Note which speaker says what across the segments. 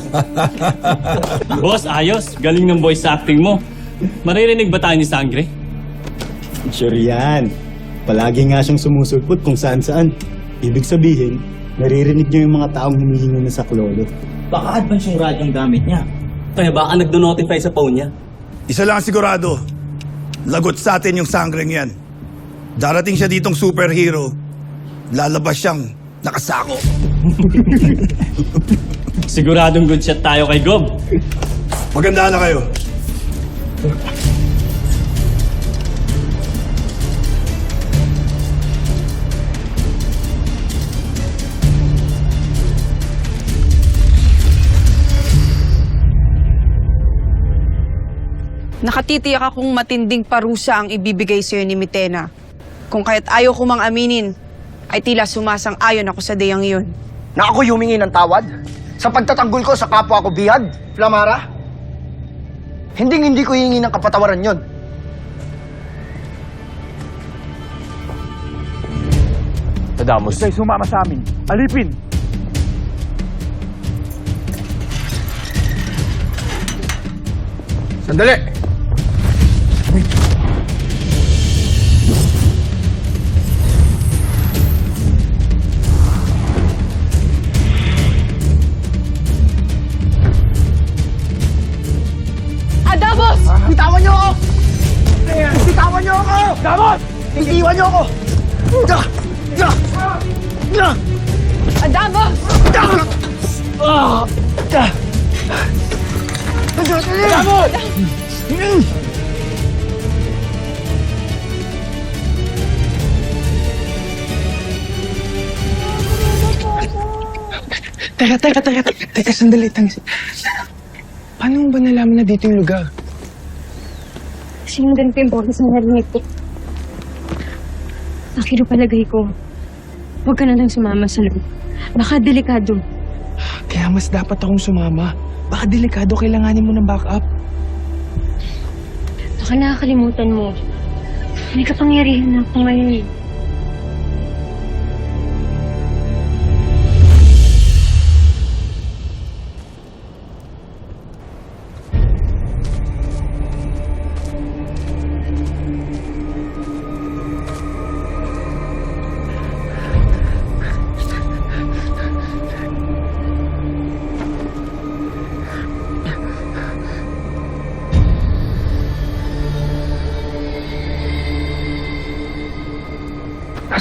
Speaker 1: Boss, ayos. Galing ng voice acting mo. Maririnig ba tayo ni Sangre?
Speaker 2: Sure yan. Palagi nga siyang sumusulpot kung saan-saan. Ibig sabihin, naririnig niya yung mga taong humihingi na sa klolo.
Speaker 3: Baka advance yung radyong gamit niya. Kaya baka nagdo-notify sa phone niya.
Speaker 4: Isa lang ang sigurado. Lagot sa atin yung sangreng yan. Darating siya ditong superhero. Lalabas siyang nakasako.
Speaker 1: Siguradong good shot tayo kay Gob.
Speaker 4: Maganda na kayo.
Speaker 5: Nakatitiyak akong matinding parusa ang ibibigay sa'yo ni Mitena. Kung kaya't ayaw ko mang aminin, ay tila sumasang ayon ako sa dayang iyon.
Speaker 6: na ako'y humingi ng tawad sa pagtatanggol ko sa kapwa ko bihag, Flamara? Hindi hindi ko hihingi ng kapatawaran yon.
Speaker 7: Tadamos. Ika'y sumama sa amin. Alipin!
Speaker 6: Sandali!
Speaker 5: Adabos!
Speaker 7: Damos!
Speaker 6: Itiwan niyo ako! Da! Da! Da!
Speaker 5: Adabos!
Speaker 6: Da! Ah! Da! Damot!
Speaker 8: Teka, teka, teka, teka, teka, sandali, tangis. Paano mo ba nalaman na dito yung lugar?
Speaker 9: Sinundan ko yung boses na narinig ko. Akiro palagay ko, huwag ka na lang sumama sa loob. Baka delikado.
Speaker 8: Kaya mas dapat akong sumama. Baka delikado, kailanganin mo ng backup.
Speaker 9: Baka nakakalimutan mo. May kapangyarihan na ako ngayon. eh.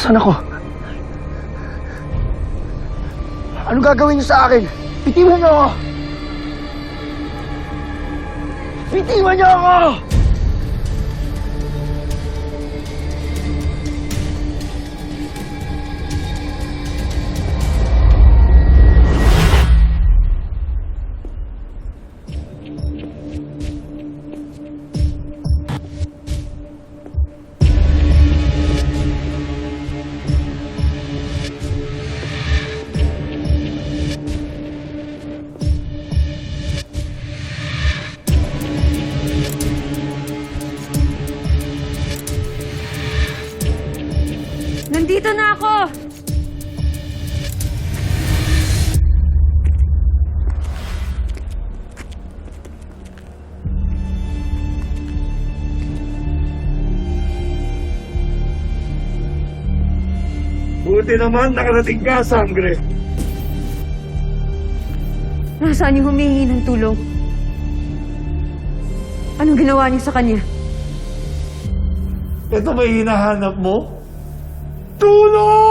Speaker 6: Nasaan ako? Ano gagawin niyo sa akin? Bitiwan niyo ako! Bitiwan niyo ako!
Speaker 9: Nandito na ako!
Speaker 4: Buti naman nakarating ka, sangre.
Speaker 9: Nasaan yung humingi ng tulong? Anong ginawa niyo sa kanya?
Speaker 4: Ito ba hinahanap mo? Tulong! Sangre!